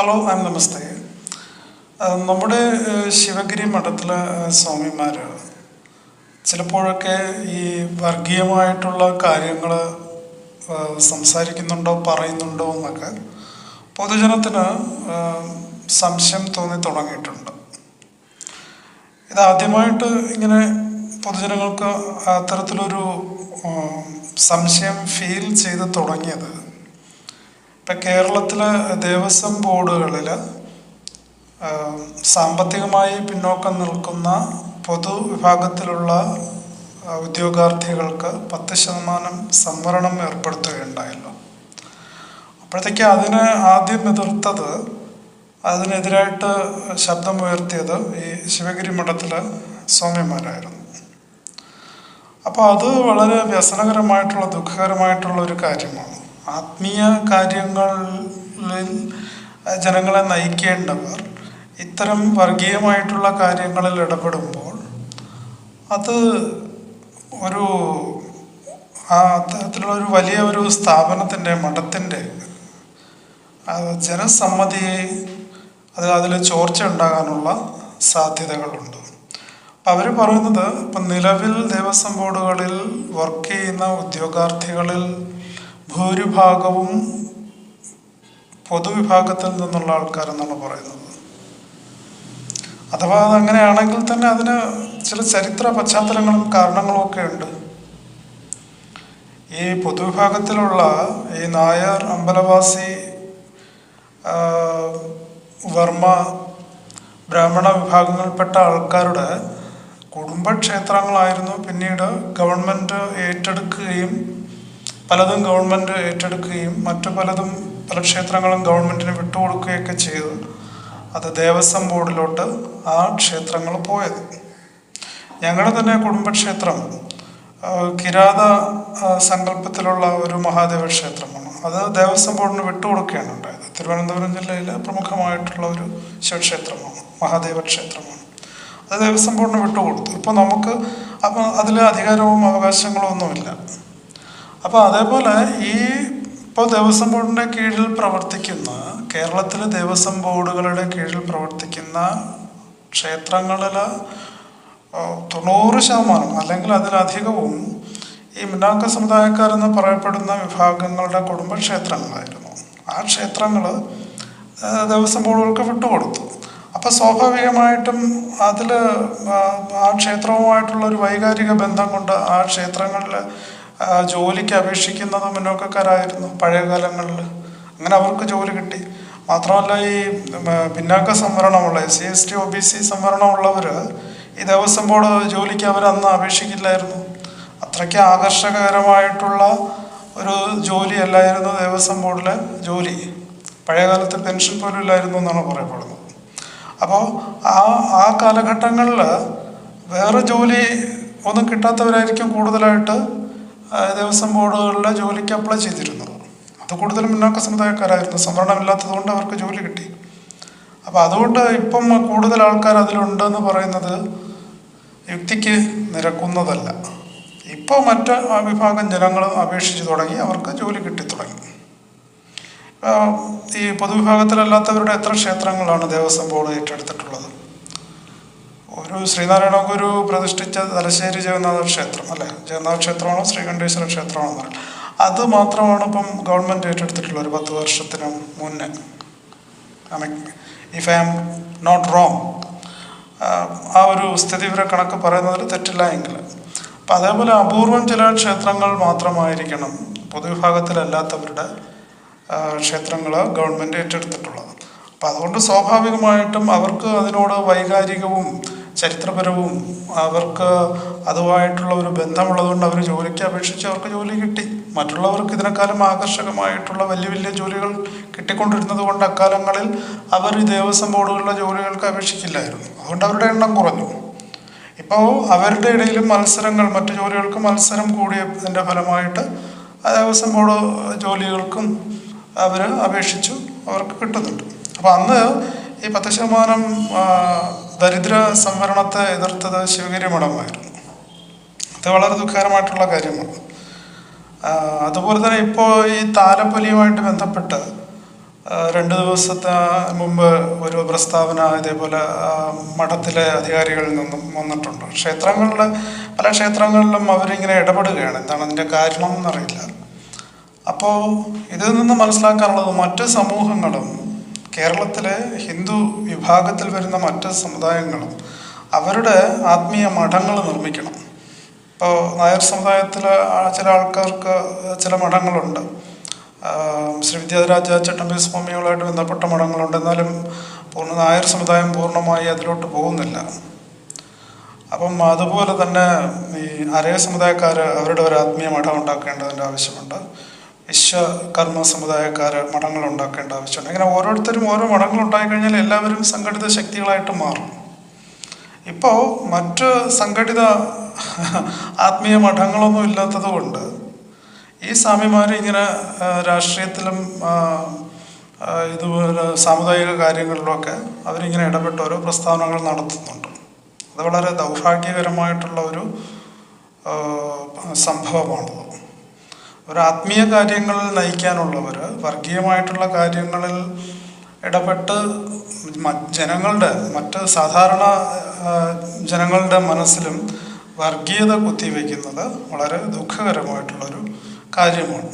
Hello ആം നമസ്തേ നമ്മുടെ ശിവഗിരി മഠത്തിലെ സ്വാമിമാർ ചിലപ്പോഴൊക്കെ ഈ വർഗീയമായിട്ടുള്ള കാര്യങ്ങൾ സംസാരിക്കുന്നുണ്ടോ പറയുന്നുണ്ടോ എന്നൊക്കെ പൊതുജനത്തിന് സംശയം തോന്നി തുടങ്ങിയിട്ടുണ്ട്. ഇതാദ്യമായിട്ട് ഇങ്ങനെ പൊതുജനങ്ങൾക്ക് അത്തരത്തിലൊരു സംശയം ഫീൽ ചെയ്ത് തുടങ്ങിയത് ഇപ്പം കേരളത്തിലെ ദേവസ്വം ബോർഡുകളിൽ സാമ്പത്തികമായി പിന്നോക്കം നിൽക്കുന്ന പൊതുവിഭാഗത്തിലുള്ള ഉദ്യോഗാർത്ഥികൾക്ക് പത്ത് ശതമാനം സംവരണം ഏർപ്പെടുത്തുകയുണ്ടായല്ലോ. അപ്പോഴത്തേക്ക് അതിന് ആദ്യം എതിർത്തത് അതിനെതിരായിട്ട് ശബ്ദമുയർത്തിയത് ഈ ശിവഗിരി മഠത്തിലെ സ്വാമിമാരായിരുന്നു. അപ്പോൾ അത് വളരെ വ്യസനകരമായിട്ടുള്ള ദുഃഖകരമായിട്ടുള്ള ഒരു കാര്യമാണ്. ആത്മീയ കാര്യങ്ങളിൽ ജനങ്ങളെ നയിക്കേണ്ടവർ ഇത്തരം വർഗീയമായിട്ടുള്ള കാര്യങ്ങളിൽ ഇടപെടുമ്പോൾ അത് ഒരു ആ അത്തരത്തിലുള്ള ഒരു വലിയ ഒരു സ്ഥാപനത്തിന്റെ മഠത്തിന്റെ ജനസമ്മതിയെ അത് അതിൽ ചോർച്ച ഉണ്ടാകാനുള്ള സാധ്യതകളുണ്ട്. അപ്പം അവർ പറയുന്നത് ഇപ്പം നിലവിൽ ദേവസ്വം ബോർഡുകളിൽ വർക്ക് ചെയ്യുന്ന ഉദ്യോഗാർത്ഥികളിൽ ഭൂരിഭാഗവും പൊതുവിഭാഗത്തിൽ നിന്നുള്ള ആൾക്കാരെന്നാണ് പറയുന്നത്. അഥവാ അതങ്ങനെയാണെങ്കിൽ തന്നെ അതിന് ചില ചരിത്ര പശ്ചാത്തലങ്ങളും കാരണങ്ങളും ഒക്കെ ഉണ്ട്. ഈ പൊതുവിഭാഗത്തിലുള്ള ഈ നായർ അമ്പലവാസി വർമ്മ ബ്രാഹ്മണ വിഭാഗങ്ങളിൽപ്പെട്ട ആൾക്കാരുടെ കുടുംബക്ഷേത്രങ്ങളായിരുന്നു പിന്നീട് ഗവൺമെന്റ് ഏറ്റെടുക്കുകയും പലതും ഗവൺമെന്റ് ഏറ്റെടുക്കുകയും മറ്റു പലതും പല ക്ഷേത്രങ്ങളും ഗവൺമെന്റിന് വിട്ടുകൊടുക്കുകയൊക്കെ ചെയ്ത്. അത് ദേവസ്വം ബോർഡിലോട്ട് ആ ക്ഷേത്രങ്ങൾ പോയത്. ഞങ്ങളുടെ തന്നെ കുടുംബക്ഷേത്രം കിരാത സങ്കല്പത്തിലുള്ള ഒരു മഹാദേവ ക്ഷേത്രമാണ്. അത് ദേവസ്വം ബോർഡിന് വിട്ടുകൊടുക്കുകയാണ് ഉണ്ടായത്. തിരുവനന്തപുരം ജില്ലയിലെ പ്രമുഖമായിട്ടുള്ള ഒരു ശിവക്ഷേത്രമാണ് മഹാദേവ ക്ഷേത്രമാണ്. അത് ദേവസ്വം ബോർഡിന് വിട്ടുകൊടുത്തു. ഇപ്പോൾ നമുക്ക് അപ്പം അതിൽ അധികാരവും അവകാശങ്ങളും ഒന്നുമില്ല. അപ്പോൾ അതേപോലെ ഈ ഇപ്പോൾ ദേവസ്വം ബോർഡിന്റെ കീഴിൽ പ്രവർത്തിക്കുന്ന കേരളത്തിലെ ദേവസ്വം ബോർഡുകളുടെ കീഴിൽ പ്രവർത്തിക്കുന്ന ക്ഷേത്രങ്ങളിൽ തൊണ്ണൂറ് ശതമാനം അല്ലെങ്കിൽ അതിലധികവും ഈ മുന്നാക്ക സമുദായക്കാരെന്ന് പറയപ്പെടുന്ന വിഭാഗങ്ങളുടെ കുടുംബക്ഷേത്രങ്ങളായിരുന്നു. ആ ക്ഷേത്രങ്ങൾ ദേവസ്വം ബോർഡുകൾക്ക് വിട്ടുകൊടുത്തു. അപ്പോൾ സ്വാഭാവികമായിട്ടും അതിൽ ആ ക്ഷേത്രവുമായിട്ടുള്ള ഒരു വൈകാരിക ബന്ധം കൊണ്ട് ആ ക്ഷേത്രങ്ങളിൽ ജോലിക്ക് അപേക്ഷിക്കുന്നത് മുന്നോക്കക്കാരായിരുന്നു പഴയ കാലങ്ങളിൽ. അങ്ങനെ അവർക്ക് ജോലി കിട്ടി. മാത്രമല്ല ഈ പിന്നാക്ക സംവരണമുള്ള S C S T O B C സംവരണമുള്ളവർ ഈ ദേവസ്വം ബോർഡ് ജോലിക്ക് അവരന്ന് അപേക്ഷിക്കില്ലായിരുന്നു. അത്രയ്ക്ക് ആകർഷകരമായിട്ടുള്ള ഒരു ജോലി അല്ലായിരുന്നു ദേവസ്വം ബോർഡിലെ ജോലി. പഴയ കാലത്ത് പെൻഷൻ പോലും ഇല്ലായിരുന്നു എന്നാണ് പറയപ്പെടുന്നത്. അപ്പോൾ ആ ആ കാലഘട്ടങ്ങളിൽ വേറെ ജോലി ഒന്നും കിട്ടാത്തവരായിരിക്കും കൂടുതലായിട്ട് ദേവസ്വം ബോർഡുകളിലെ ജോലിക്ക് അപ്ലൈ ചെയ്തിരുന്നത് അത് കൂടുതലും മുന്നാക്ക സമുദായക്കാരായിരുന്നു. സംവരണമില്ലാത്തത് കൊണ്ട് അവർക്ക് ജോലി കിട്ടി. അപ്പോൾ അതുകൊണ്ട് ഇപ്പം കൂടുതൽ ആൾക്കാർ അതിലുണ്ടെന്ന് പറയുന്നത് യുക്തിക്ക് നിരക്കുന്നതല്ല. ഇപ്പോൾ മറ്റ് വിഭാഗം ജനങ്ങൾ അപേക്ഷിച്ച് തുടങ്ങി അവർക്ക് ജോലി കിട്ടി തുടങ്ങി. ഈ പൊതുവിഭാഗത്തിലല്ലാത്തവരുടെ എത്ര ക്ഷേത്രങ്ങളാണ് ദേവസ്വം ബോർഡ് ഏറ്റെടുത്തിട്ടുള്ളത്? ഒരു ശ്രീനാരായണ ഗുരു പ്രതിഷ്ഠിച്ച തലശ്ശേരി ജഗന്നാഥ ക്ഷേത്രം അല്ലേ? ജഗന്നാഥ ക്ഷേത്രമാണോ ശ്രീകണ്ഠേശ്വര ക്ഷേത്രമാണോ എന്നറിയില്ല അത് മാത്രമാണ് ഇപ്പം ഗവൺമെന്റ് ഏറ്റെടുത്തിട്ടുള്ളത് ഒരു പത്ത് വർഷത്തിന് മുന്നേ. If I am not wrong ആ ഒരു സ്ഥിതിവിവര കണക്ക് പറയുന്നതിൽ തെറ്റില്ല എങ്കിൽ. അപ്പം അതേപോലെ അപൂർവം ചില ക്ഷേത്രങ്ങൾ മാത്രമായിരിക്കണം പൊതുവിഭാഗത്തിലല്ലാത്തവരുടെ ക്ഷേത്രങ്ങൾ ഗവൺമെന്റ് ഏറ്റെടുത്തിട്ടുള്ളത്. അപ്പം അതുകൊണ്ട് സ്വാഭാവികമായിട്ടും അവർക്ക് അതിനോട് വൈകാരികവും ചരിത്രപരവും അവർക്ക് അതുമായിട്ടുള്ള ഒരു ബന്ധമുള്ളതുകൊണ്ട് അവർ ജോലിക്ക് അപേക്ഷിച്ച് അവർക്ക് ജോലി കിട്ടി. മറ്റുള്ളവർക്ക് ഇതിനേക്കാളും ആകർഷകമായിട്ടുള്ള വലിയ വലിയ ജോലികൾ കിട്ടിക്കൊണ്ടിരുന്നത് കൊണ്ട് അക്കാലങ്ങളിൽ അവർ ഈ ദേവസ്വം ബോർഡുകളിലെ ജോലികൾക്ക് അപേക്ഷിക്കില്ലായിരുന്നു അതുകൊണ്ട് അവരുടെ എണ്ണം കുറഞ്ഞു. ഇപ്പോൾ അവരുടെ ഇടയിലും മത്സരങ്ങൾ മറ്റു ജോലികൾക്ക് മത്സരം കൂടിയതിന്റെ ഫലമായിട്ട് ആ ദേവസ്വം ബോർഡ് ജോലികൾക്കും അവർ അപേക്ഷിച്ചു അവർക്ക് കിട്ടുന്നുണ്ട്. അപ്പോൾ അന്ന് ഈ പത്ത് ശതമാനം ദരിദ്ര സംവരണത്തെ എതിർത്തത് ശിവഗിരി മഠമായിരുന്നു അത് വളരെ ദുഃഖകരമായിട്ടുള്ള കാര്യമാണ്. അതുപോലെ തന്നെ ഇപ്പോൾ ഈ താലപ്പൊലിയുമായിട്ട് ബന്ധപ്പെട്ട് രണ്ട് ദിവസത്തെ മുമ്പ് ഒരു പ്രസ്താവന ഇതേപോലെ മഠത്തിലെ അധികാരികളിൽ നിന്നും വന്നിട്ടുണ്ട്. ക്ഷേത്രങ്ങളിലെ പല ക്ഷേത്രങ്ങളിലും അവരിങ്ങനെ ഇടപെടുകയാണ്. എന്താണ് അതിന്റെ കാരണം എന്നറിയില്ല. അപ്പോൾ ഇതിൽ നിന്ന് മനസ്സിലാക്കാനുള്ളത് മറ്റ് സമൂഹങ്ങളും കേരളത്തിലെ ഹിന്ദു വിഭാഗത്തിൽ വരുന്ന മറ്റ് സമുദായങ്ങളും അവരുടെ ആത്മീയ മഠങ്ങൾ നിർമ്മിക്കണം. ഇപ്പോൾ നായർ സമുദായത്തിൽ ചില ആൾക്കാർക്ക് ചില മഠങ്ങളുണ്ട്. ശ്രീ വിദ്യാധരാജ ചട്ടമ്പി സ്വാമികളുമായിട്ട് ബന്ധപ്പെട്ട മഠങ്ങളുണ്ട്. എന്നാലും പൂർണ നായർ സമുദായം പൂർണമായി അതിലോട്ട് പോകുന്നില്ല. അപ്പം അതുപോലെ തന്നെ ഈ അരയ സമുദായക്കാർ അവരുടെ ഒരു ആത്മീയ മഠം ഉണ്ടാക്കേണ്ടതിന്റെ ആവശ്യമുണ്ട്. വിശ്വകർമ്മ സമുദായക്കാർ മഠങ്ങൾ ഉണ്ടാക്കേണ്ട ആവശ്യമുണ്ട്. ഇങ്ങനെ ഓരോരുത്തരും ഓരോ മഠങ്ങൾ ഉണ്ടായിക്കഴിഞ്ഞാൽ എല്ലാവരും സംഘടിത ശക്തികളായിട്ട് മാറും. ഇപ്പോൾ മറ്റ് സംഘടിത ആത്മീയ മഠങ്ങളൊന്നും ഇല്ലാത്തത് കൊണ്ട് ഈ സ്വാമിമാർ ഇങ്ങനെ രാഷ്ട്രീയത്തിലും ഇതുപോലെ സാമുദായിക കാര്യങ്ങളിലൊക്കെ അവരിങ്ങനെ ഇടപെട്ട് ഓരോ പ്രസ്താവനകൾ നടത്തുന്നുണ്ട്. അത് വളരെ ദൗർഭാഗ്യകരമായിട്ടുള്ള ഒരു സംഭവമാണത്. ഒരു ആത്മീയ കാര്യങ്ങളിൽ നയിക്കാനുള്ളവർ വർഗീയമായിട്ടുള്ള കാര്യങ്ങളിൽ ഇടപെട്ട് ജനങ്ങളുടെ മറ്റ് സാധാരണ ജനങ്ങളുടെ മനസ്സിലും വർഗീയത കുത്തിവെക്കുന്നത് വളരെ ദുഃഖകരമായിട്ടുള്ളൊരു കാര്യമാണ്.